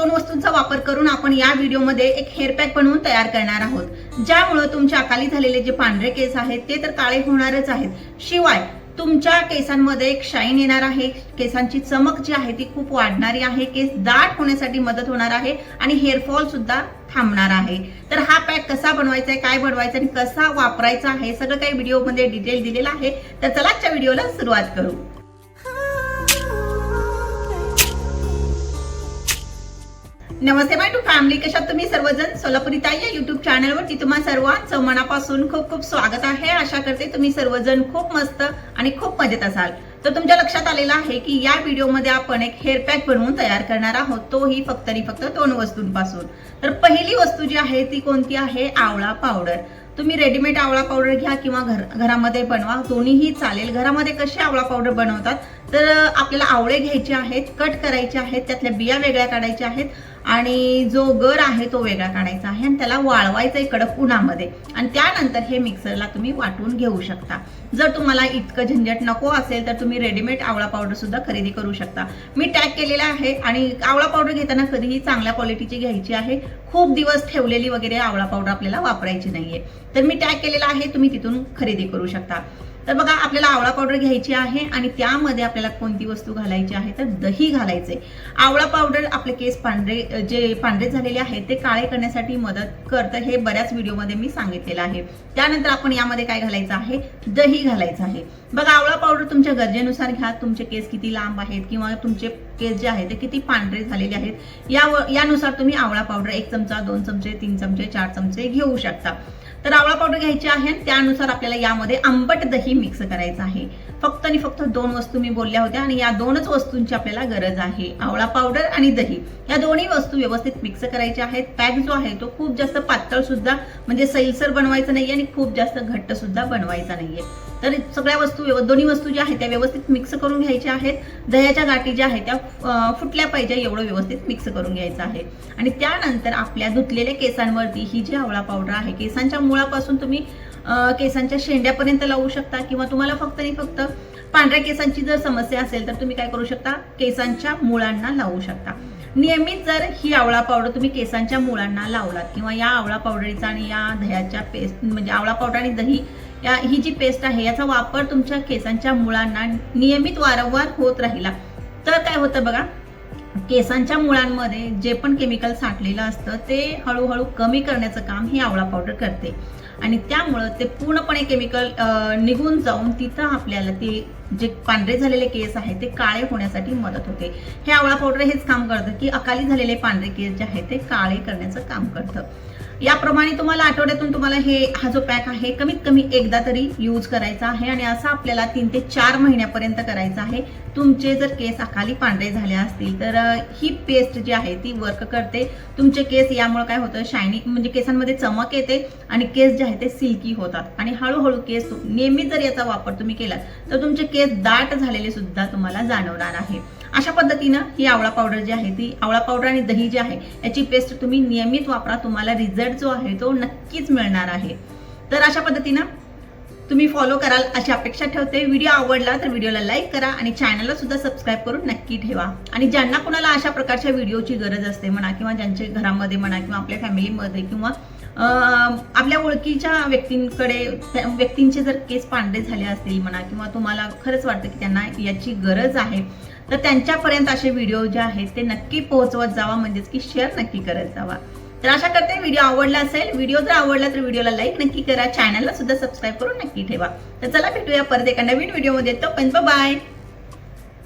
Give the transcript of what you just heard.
दोन वस्तूंचा वापर करून आपण या व्हिडिओमध्ये एक हेअर पॅक बनवून तयार करणार आहोत. ज्यामुळे तुमच्या अकाली झालेले जे पांढरे केस आहेत ते तर काळे होणारच आहेत. शिवाय तुमच्या केसांमध्ये एक शाईन येणार आहे. केसांची चमक जी आहे ती खूप वाढणारी आहे. केस दाट होण्यासाठी मदत होणार आहे आणि हेअरफॉल सुद्धा थांबणार आहे. तर हा पॅक कसा बनवायचा आहे काय बनवायचा आणि कसा वापरायचा आहे सगळं काही व्हिडिओमध्ये डिटेल दिलेलं आहे. तर चला आजच्या व्हिडिओला सुरुवात करू. नमस्ते माय टू फॅमिली. कशात तुम्ही सर्वजण? सोलापुरी ताई या युट्यूब चॅनलवरती तुम्हा सर्वांचं मनापासून खूप खूप स्वागत आहे. आशा करते तुम्ही सर्वजण खूप मस्त आणि खूप मजेत असाल. तर तुमच्या लक्षात आलेलं आहे की या व्हिडिओमध्ये आपण एक हेअर पॅक बनवून तयार करणार आहोत. तोही फक्त आणि फक्त दोन वस्तूंपासून. तर पहिली वस्तू जी आहे ती कोणती आहे? आवळा पावडर तुम्ही रेडीमेड आवळा पावडर घ्या किंवा घर घरामध्ये बनवा. दोन्हीही चालेल. घरामध्ये कसे आवळा पावडर बनवतात? तर आपल्याला आवळे घ्यायचे आहेत कट करायचे आहेत त्यातल्या बिया वेगळ्या काढायच्या आहेत. आणि जो गर आहे तो वेगळा काढायचा आहे आणि त्याला वाळवायचं आहे कडक उन्हामध्ये. आणि त्यानंतर हे मिक्सरला तुम्ही वाटून घेऊ शकता. जर तुम्हाला इतकं झंझट नको असेल तर तुम्ही रेडीमेड आवळा पावडर सुद्धा खरेदी करू शकता. मी टॅग केलेला आहे आणि आवळा पावडर घेताना कधीही चांगल्या क्वालिटीची घ्यायची आहे. खूप दिवस ठेवलेली वगैरे आवळा पावडर आपल्याला वापरायची नाहीये. तर मी टॅग केलेला आहे तुम्ही तिथून खरेदी करू शकता. तर बघा आपल्याला आवळा पावडर घ्यायची आहे आणि त्यामध्ये आपल्याला कोणती वस्तू घालायची आहे? तर दही घालायचे आवळा पावडर आपले केस पांढरे जे पांढरे झालेले आहेत ते काळे करण्यासाठी मदत करतं हे बऱ्याच व्हिडिओमध्ये मी सांगितलेलं आहे. त्यानंतर आपण यामध्ये काय घालायचं आहे? दही घालायचं आहे. बघा आवळा पावडर तुमच्या गरजेनुसार घ्या. तुमचे केस किती लांब आहेत किंवा तुमचे केस जे आहेत ते किती पांढरे झालेले आहेत या यानुसार तुम्ही आवळा पावडर एक चमचा दोन चमचे तीन चमचे चार चमचे घेऊ शकता. तर आवळा पावडर घ्यायची आहे. आणि त्यानुसार आपल्याला यामध्ये आंबट दही मिक्स करायचं आहे. फक्त आणि फक्त दोन वस्तू मी बोलल्या होत्या आणि या दोनच वस्तूंची आपल्याला गरज आहे. आवळा पावडर आणि दही. या दोन्ही वस्तू व्यवस्थित मिक्स करायच्या आहेत. पॅक जो आहे तो खूप जास्त पातळ सुद्धा म्हणजे सैलसर बनवायचा नाहीये आणि खूप जास्त घट्ट सुद्धा बनवायचा नाहीये. तर सगळ्या वस्तू व्यव- दोन्ही वस्तू ज्या आहेत त्या व्यवस्थित मिक्स करून घ्यायच्या आहेत. दह्याच्या गाठी ज्या आहेत त्या फुटल्या पाहिजे एवढं व्यवस्थित मिक्स करून घ्यायचं आहे. आणि त्यानंतर आपल्या धुतलेल्या केसांवरती ही जी आवळा पावडर आहे केसांच्या मुळापासून तुम्ही केसांच्या शेंड्यापर्यंत लावू शकता किंवा तुम्हाला फक्त आणि फक्त पांढऱ्या केसांची जर समस्या असेल तर तुम्ही काय करू शकता? केसांच्या मुळांना लावू शकता. नियमित जर ही आवळा पावडर तुम्ही केसांच्या मुळांना लावलात किंवा या आवळा पावडरीचा आणि या दह्याच्या पेस्ट म्हणजे आवळा पावडर आणि दही या ही जी पेस्ट आहे याचा वापर तुमच्या केसांच्या मुळांना नियमित वारंवार होत राहिला. तर काय होतं बघा केसांच्या मुळांमध्ये जे पण केमिकल साठलेलं असतं ते हळूहळू कमी करण्याचं काम ही आवळा पावडर करते. आणि त्यामुळं ते पूर्णपणे केमिकल निघून जाऊन तिथं आपल्याला ते जे पांढरे झालेले केस आहे ते काळे होण्यासाठी मदत होते. हे आवळा पावडर हेच काम करतं की अकाली झालेले पांढरे केस जे आहे ते काळे करण्याचं काम करतं. याप्रमाणे तुम्हाला आठवड्यातून तुम्हाला हे हा जो पॅक आहे कमीत कमी एकदा तरी यूज करायचा आहे आणि असं आपल्याला तीन ते चार महिन्यापर्यंत करायचा आहे. तुमचे जर केस अकाली पांढरे झाले असतील तर ही पेस्ट जी आहे ती वर्क करते. तुमचे केस यामुळे काय होतं शायनिंग म्हणजे केसांमध्ये चमक येते आणि केस जे आहे ते सिल्की होतात. आणि हळूहळू केस नियमित जर याचा वापर तुम्ही केलात तर तुमचे केस दाट झालेले सुद्धा तुम्हाला जाणवणार आहे. अशा पद्धतीनं ही आवळा पावडर जी आहे ती आवळा पावडर आणि दही जी आहे याची पेस्ट तुम्ही नियमित वापरा तुम्हाला रिझल्ट जो आहे तो नक्कीच मिळणार आहे. तर अशा पद्धतीनं तुम्ही फॉलो कराल अशी अपेक्षा ठेवते. व्हिडिओ आवडला तर व्हिडिओला लाईक करा आणि चॅनलला सुद्धा सबस्क्राईब करून नक्की ठेवा. आणि ज्यांना कुणाला अशा प्रकारच्या व्हिडिओची गरज असते म्हणा किंवा ज्यांच्या घरामध्ये म्हणा किंवा आपल्या फॅमिलीमध्ये किंवा आपल्या ओळखीच्या व्यक्तींकडे व्यक्तींचे जर केस पांढरे झाले असतील म्हणा किंवा तुम्हाला खरंच वाटतं की त्यांना याची गरज आहे तर त्यांच्यापर्यंत असे व्हिडिओ जे आहेत ते नक्की पोहोचवत जावा. म्हणजेच की शेअर नक्की करत जावा. तर अशा करते व्हिडिओ आवडला असेल. व्हिडिओ जर आवडला तर व्हिडिओला लाईक नक्की करा. चॅनलला सुद्धा सबस्क्राईब करून नक्की ठेवा. तर चला भेटूया परत एका नवीन व्हिडिओमध्ये तोपर्यंत बाय